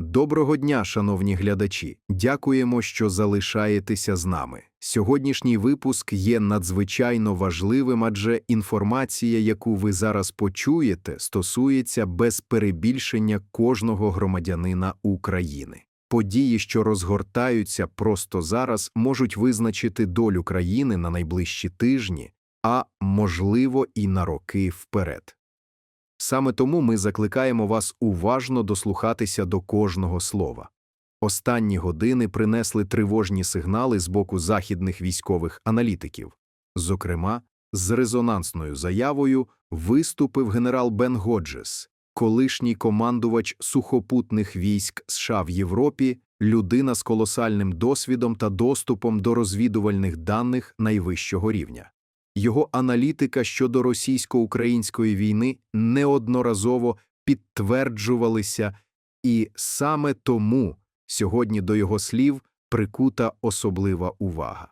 Доброго дня, шановні глядачі. Дякуємо, що залишаєтеся з нами. Сьогоднішній випуск є надзвичайно важливим, адже інформація, яку ви зараз почуєте, стосується без перебільшення кожного громадянина України. Події, що розгортаються просто зараз, можуть визначити долю країни на найближчі тижні, а можливо і на роки вперед. Саме тому ми закликаємо вас уважно дослухатися до кожного слова. Останні години принесли тривожні сигнали з боку західних військових аналітиків. Зокрема, з резонансною заявою виступив генерал Бен Годжес, колишній командувач сухопутних військ США в Європі, людина з колосальним досвідом та доступом до розвідувальних даних найвищого рівня. Його аналітика щодо російсько-української війни неодноразово підтверджувалися, і саме тому сьогодні до його слів прикута особлива увага.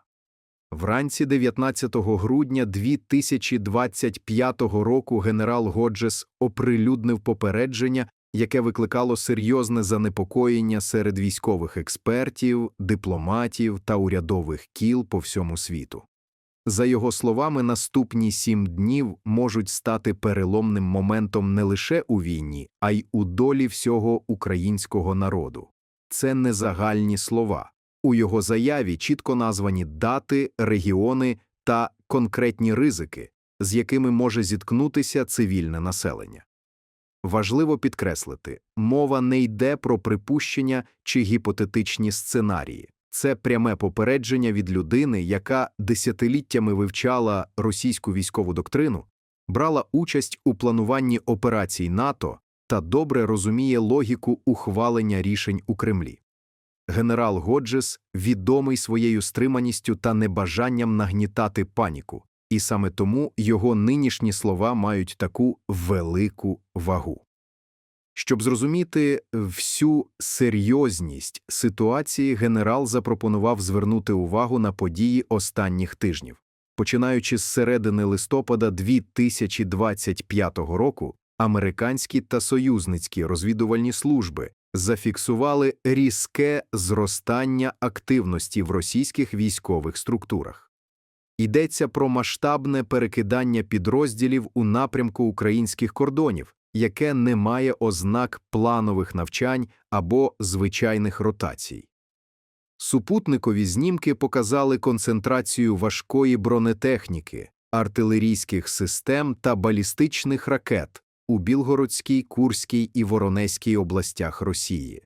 Вранці 19 грудня 2025 року генерал Годжес оприлюднив попередження, яке викликало серйозне занепокоєння серед військових експертів, дипломатів та урядових кіл по всьому світу. За його словами, наступні сім днів можуть стати переломним моментом не лише у війні, а й у долі всього українського народу. Це не загальні слова. У його заяві чітко названі дати, регіони та конкретні ризики, з якими може зіткнутися цивільне населення. Важливо підкреслити, мова не йде про припущення чи гіпотетичні сценарії. Це пряме попередження від людини, яка десятиліттями вивчала російську військову доктрину, брала участь у плануванні операцій НАТО та добре розуміє логіку ухвалення рішень у Кремлі. Генерал Годжес відомий своєю стриманістю та небажанням нагнітати паніку, і саме тому його нинішні слова мають таку велику вагу. Щоб зрозуміти всю серйозність ситуації, генерал запропонував звернути увагу на події останніх тижнів. Починаючи з середини листопада 2025 року, американські та союзницькі розвідувальні служби зафіксували різке зростання активності в російських військових структурах. Йдеться про масштабне перекидання підрозділів у напрямку українських кордонів яке не має ознак планових навчань або звичайних ротацій. Супутникові знімки показали концентрацію важкої бронетехніки, артилерійських систем та балістичних ракет у Білгородській, Курській і Воронезькій областях Росії.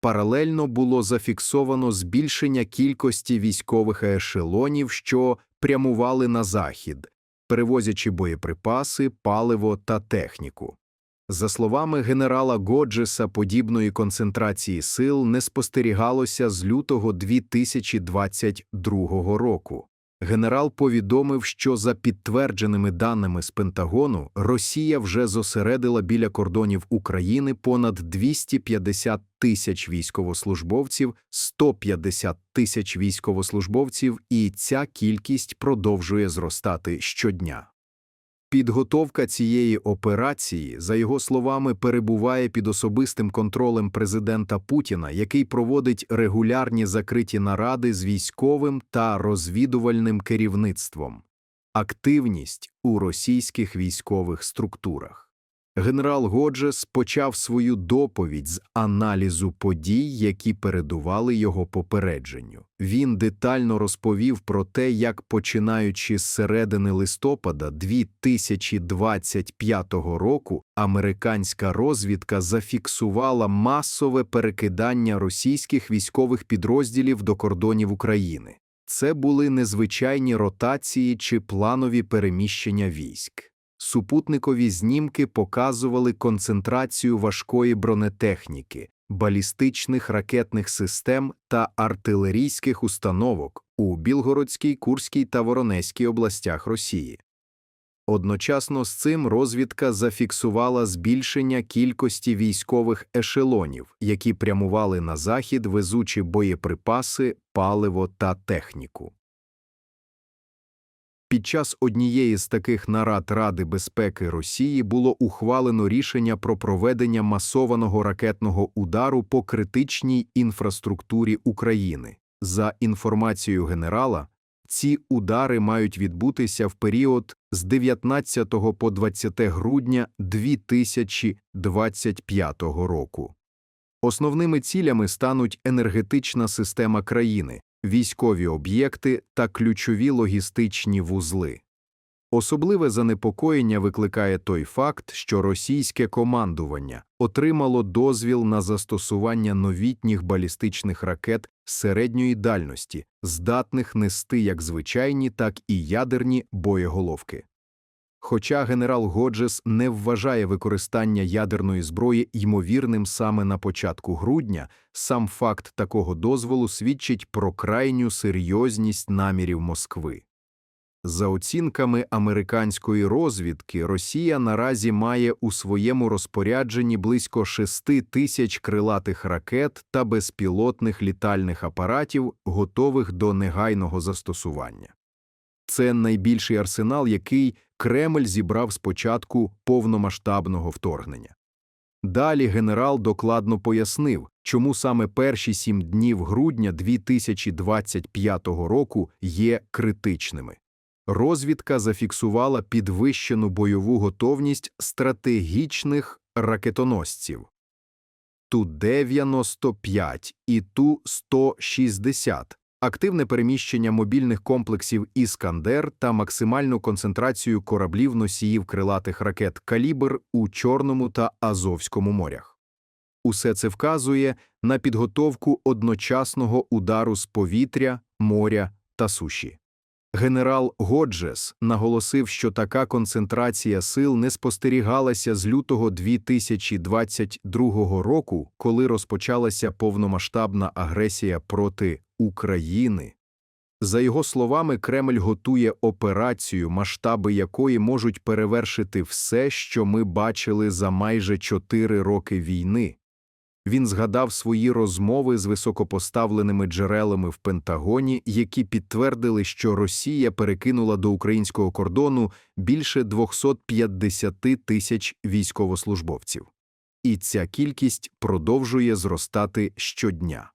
Паралельно було зафіксовано збільшення кількості військових ешелонів, що прямували на захід, перевозячи боєприпаси, паливо та техніку. За словами генерала Годжеса, подібної концентрації сил не спостерігалося з лютого 2022 року. Генерал повідомив, що за підтвердженими даними з Пентагону Росія вже зосередила біля кордонів України понад 250 тисяч військовослужбовців, 150 тисяч військовослужбовців, і ця кількість продовжує зростати щодня. Підготовка цієї операції, за його словами, перебуває під особистим контролем президента Путіна, який проводить регулярні закриті наради з військовим та розвідувальним керівництвом, активність у російських військових структурах. Генерал Годжес почав свою доповідь з аналізу подій, які передували його попередженню. Він детально розповів про те, як, починаючи з середини листопада 2025 року, американська розвідка зафіксувала масове перекидання російських військових підрозділів до кордонів України. Це були незвичайні ротації чи планові переміщення військ. Супутникові знімки показували концентрацію важкої бронетехніки, балістичних ракетних систем та артилерійських установок у Білгородській, Курській та Воронезькій областях Росії. Одночасно з цим розвідка зафіксувала збільшення кількості військових ешелонів, які прямували на захід, везучи боєприпаси, паливо та техніку. Під час однієї з таких нарад Ради безпеки Росії було ухвалено рішення про проведення масованого ракетного удару по критичній інфраструктурі України. За інформацією генерала, ці удари мають відбутися в період з 19 по 20 грудня 2025 року. Основними цілями стануть енергетична система країни, військові об'єкти та ключові логістичні вузли. Особливе занепокоєння викликає той факт, що російське командування отримало дозвіл на застосування новітніх балістичних ракет середньої дальності, здатних нести як звичайні, так і ядерні боєголовки. Хоча генерал Годжес не вважає використання ядерної зброї ймовірним саме на початку грудня, сам факт такого дозволу свідчить про крайню серйозність намірів Москви. За оцінками американської розвідки, Росія наразі має у своєму розпорядженні близько 6 тисяч крилатих ракет та безпілотних літальних апаратів, готових до негайного застосування. Це найбільший арсенал, який Кремль зібрав з початку повномасштабного вторгнення. Далі генерал докладно пояснив, чому саме перші сім днів грудня 2025 року є критичними. Розвідка зафіксувала підвищену бойову готовність стратегічних ракетоносців Ту-95 і Ту-160, активне переміщення мобільних комплексів «Іскандер» та максимальну концентрацію кораблів носіїв крилатих ракет «Калібр» у Чорному та Азовському морях. Усе це вказує на підготовку одночасного удару з повітря, моря та суші. Генерал Годжес наголосив, що така концентрація сил не спостерігалася з лютого 2022 року, коли розпочалася повномасштабна агресія проти України. За його словами, Кремль готує операцію, масштаби якої можуть перевершити все, що ми бачили за майже чотири роки війни. Він згадав свої розмови з високопоставленими джерелами в Пентагоні, які підтвердили, що Росія перекинула до українського кордону більше 250 тисяч військовослужбовців. І ця кількість продовжує зростати щодня.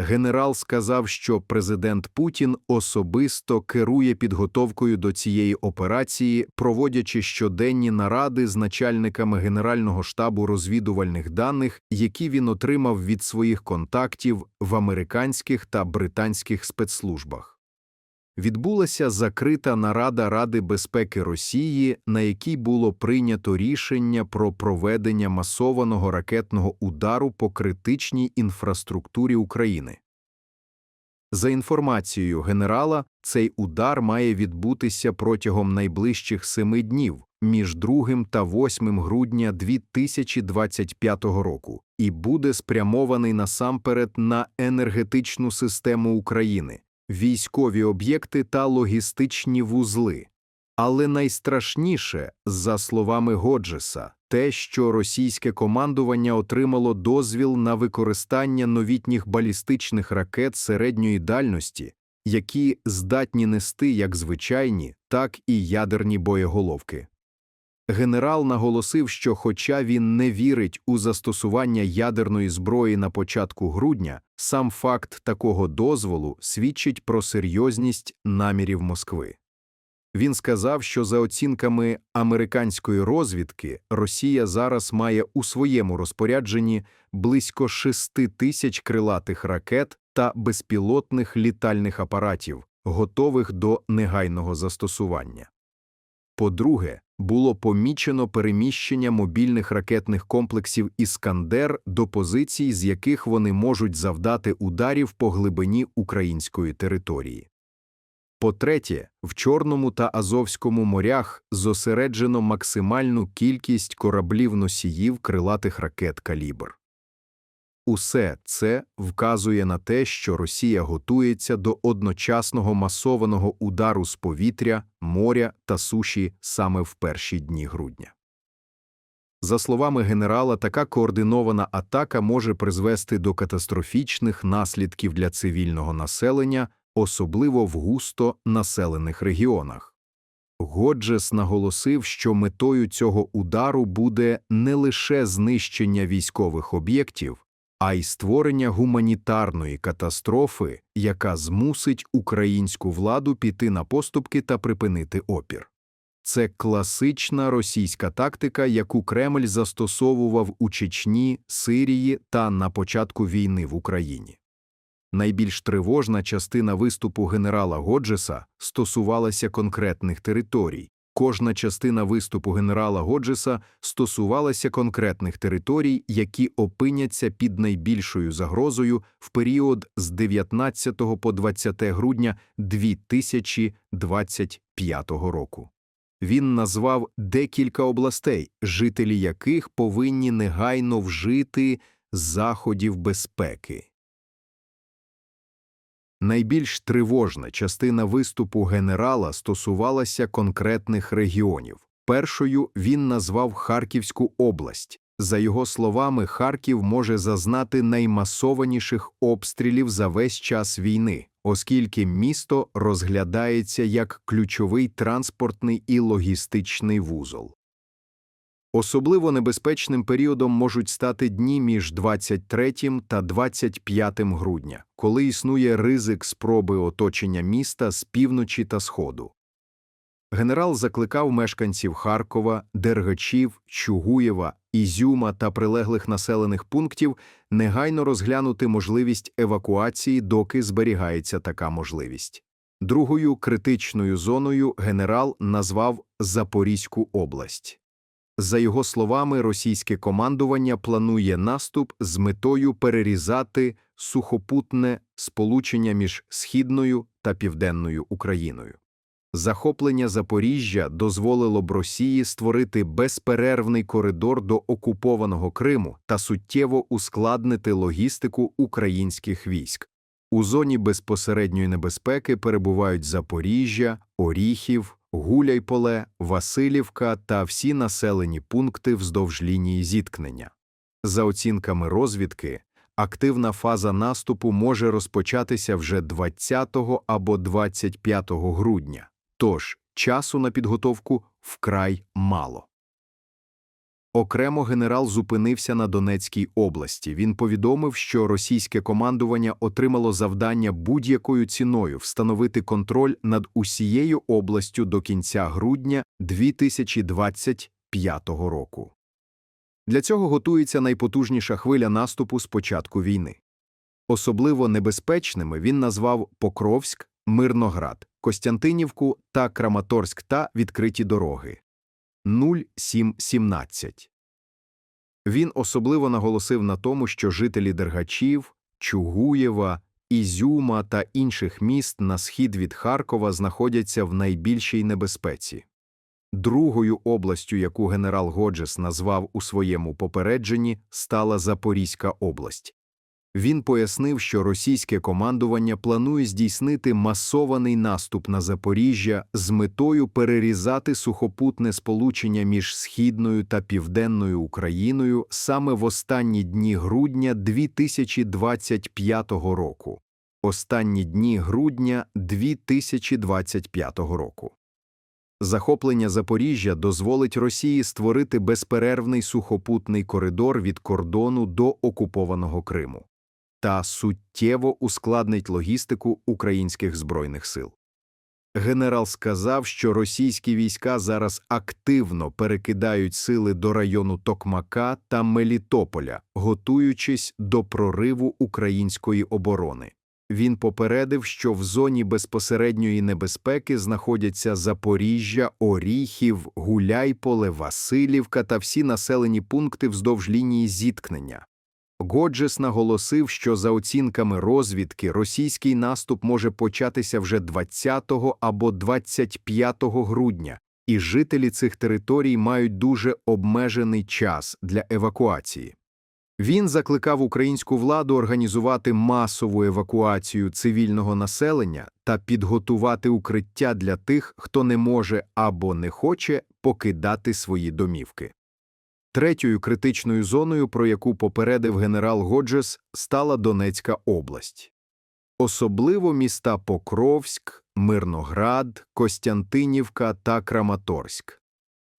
Генерал сказав, що президент Путін особисто керує підготовкою до цієї операції, проводячи щоденні наради з начальниками Генерального штабу розвідувальних даних, які він отримав від своїх контактів в американських та британських спецслужбах. Відбулася закрита нарада Ради безпеки Росії, на якій було прийнято рішення про проведення масованого ракетного удару по критичній інфраструктурі України. За інформацією генерала, цей удар має відбутися протягом найближчих семи днів між 2 та 8 грудня 2025 року і буде спрямований насамперед на енергетичну систему України військові об'єкти та логістичні вузли. Але найстрашніше, за словами Годжеса, те, що російське командування отримало дозвіл на використання новітніх балістичних ракет середньої дальності, які здатні нести як звичайні, так і ядерні боєголовки. Генерал наголосив, що, хоча він не вірить у застосування ядерної зброї на початку грудня, сам факт такого дозволу свідчить про серйозність намірів Москви. Він сказав, що за оцінками американської розвідки Росія зараз має у своєму розпорядженні близько 6 тисяч крилатих ракет та безпілотних літальних апаратів, готових до негайного застосування. По-друге, було помічено переміщення мобільних ракетних комплексів Іскандер до позицій, з яких вони можуть завдати ударів по глибині української території. По-третє, в Чорному та Азовському морях зосереджено максимальну кількість кораблів носіїв крилатих ракет «Калібр». Усе це вказує на те, що Росія готується до одночасного масованого удару з повітря, моря та суші саме в перші дні грудня. За словами генерала, така координована атака може призвести до катастрофічних наслідків для цивільного населення, особливо в густо населених регіонах. Годжес наголосив, що метою цього удару буде не лише знищення військових об'єктів, а й створення гуманітарної катастрофи, яка змусить українську владу піти на поступки та припинити опір. Це класична російська тактика, яку Кремль застосовував у Чечні, Сирії та на початку війни в Україні. Найбільш тривожна частина виступу генерала Годжеса стосувалася конкретних територій. Кожна частина виступу генерала Годжеса стосувалася конкретних територій, які опиняться під найбільшою загрозою в період з 19 по 20 грудня 2025 року. Він назвав декілька областей, жителі яких повинні негайно вжити заходів безпеки. Найбільш тривожна частина виступу генерала стосувалася конкретних регіонів. Першою він назвав Харківську область. За його словами, Харків може зазнати наймасованіших обстрілів за весь час війни, оскільки місто розглядається як ключовий транспортний і логістичний вузол. Особливо небезпечним періодом можуть стати дні між 23 та 25 грудня, коли існує ризик спроби оточення міста з півночі та сходу. Генерал закликав мешканців Харкова, Дергачів, Чугуєва, Ізюма та прилеглих населених пунктів негайно розглянути можливість евакуації, доки зберігається така можливість. Другою критичною зоною генерал назвав Запорізьку область. За його словами, російське командування планує наступ з метою перерізати сухопутне сполучення між Східною та Південною Україною. Захоплення Запоріжжя дозволило б Росії створити безперервний коридор до окупованого Криму та суттєво ускладнити логістику українських військ. У зоні безпосередньої небезпеки перебувають Запоріжжя, Оріхів, Гуляйполе, Василівка та всі населені пункти вздовж лінії зіткнення. За оцінками розвідки, активна фаза наступу може розпочатися вже 20 або 25 грудня, тож часу на підготовку вкрай мало. Окремо генерал зупинився на Донецькій області. Він повідомив, що російське командування отримало завдання будь-якою ціною встановити контроль над усією областю до кінця грудня 2025 року. Для цього готується найпотужніша хвиля наступу з початку війни. Особливо небезпечними він назвав Покровськ, Мирноград, Костянтинівку та Краматорськ та відкриті дороги. 0717. Він особливо наголосив на тому, що жителі Дергачів, Чугуєва, Ізюма та інших міст на схід від Харкова знаходяться в найбільшій небезпеці. Другою областю, яку генерал Годжес назвав у своєму попередженні, стала Запорізька область. Він пояснив, що російське командування планує здійснити масований наступ на Запоріжжя з метою перерізати сухопутне сполучення між Східною та Південною Україною саме в останні дні грудня 2025 року. Останні дні грудня 2025 року. Захоплення Запоріжжя дозволить Росії створити безперервний сухопутний коридор від кордону до окупованого Криму та суттєво ускладнить логістику українських збройних сил. Генерал сказав, що російські війська зараз активно перекидають сили до району Токмака та Мелітополя, готуючись до прориву української оборони. Він попередив, що в зоні безпосередньої небезпеки знаходяться Запоріжжя, Оріхів, Гуляйполе, Василівка та всі населені пункти вздовж лінії зіткнення. Годжес наголосив, що за оцінками розвідки російський наступ може початися вже 20 або 25 грудня, і жителі цих територій мають дуже обмежений час для евакуації. Він закликав українську владу організувати масову евакуацію цивільного населення та підготувати укриття для тих, хто не може або не хоче покидати свої домівки. Третьою критичною зоною, про яку попередив генерал Годжес, стала Донецька область. Особливо міста Покровськ, Мирноград, Костянтинівка та Краматорськ.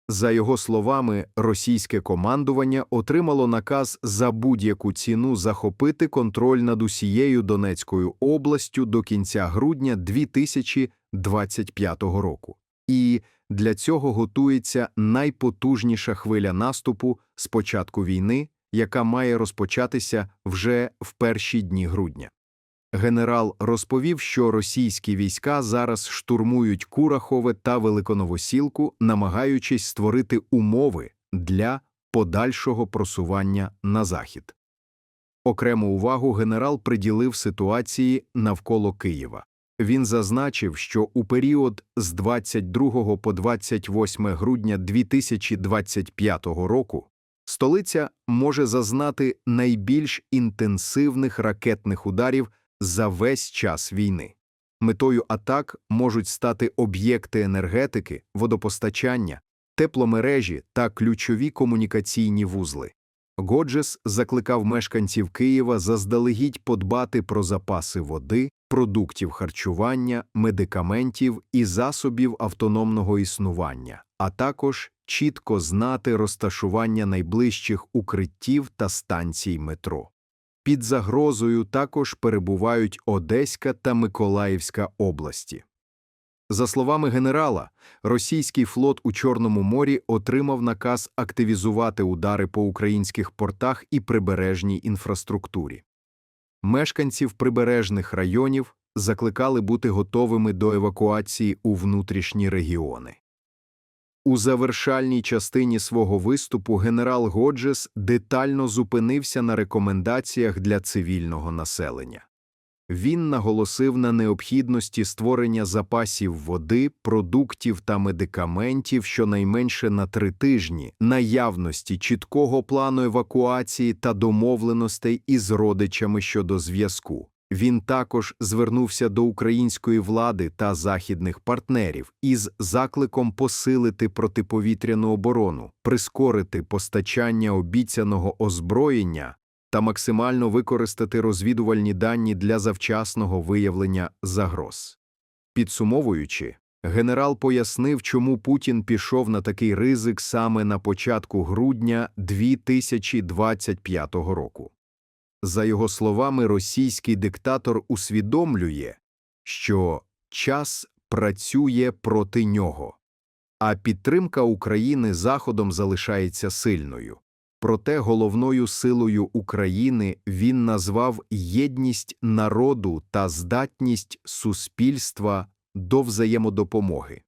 За його словами, російське командування отримало наказ за будь-яку ціну захопити контроль над усією Донецькою областю до кінця грудня 2025 року. І для цього готується найпотужніша хвиля наступу з початку війни, яка має розпочатися вже в перші дні грудня. Генерал розповів, що російські війська зараз штурмують Курахове та Великоновосілку, намагаючись створити умови для подальшого просування на захід. Окрему увагу генерал приділив ситуації навколо Києва. Він зазначив, що у період з 22 по 28 грудня 2025 року столиця може зазнати найбільш інтенсивних ракетних ударів за весь час війни. Метою атак можуть стати об'єкти енергетики, водопостачання, тепломережі та ключові комунікаційні вузли. Годжес закликав мешканців Києва заздалегідь подбати про запаси води, продуктів харчування, медикаментів і засобів автономного існування, а також чітко знати розташування найближчих укриттів та станцій метро. Під загрозою також перебувають Одеська та Миколаївська області. За словами генерала, російський флот у Чорному морі отримав наказ активізувати удари по українських портах і прибережній інфраструктурі. Мешканців прибережних районів закликали бути готовими до евакуації у внутрішні регіони. У завершальній частині свого виступу генерал Годжес детально зупинився на рекомендаціях для цивільного населення. Він наголосив на необхідності створення запасів води, продуктів та медикаментів щонайменше на три тижні, наявності чіткого плану евакуації та домовленостей із родичами щодо зв'язку. Він також звернувся до української влади та західних партнерів із закликом посилити протиповітряну оборону, прискорити постачання обіцяного озброєння та максимально використати розвідувальні дані для завчасного виявлення загроз. Підсумовуючи, генерал пояснив, чому Путін пішов на такий ризик саме на початку грудня 2025 року. За його словами, російський диктатор усвідомлює, що час працює проти нього, а підтримка України Заходом залишається сильною. Проте головною силою України він назвав єдність народу та здатність суспільства до взаємодопомоги.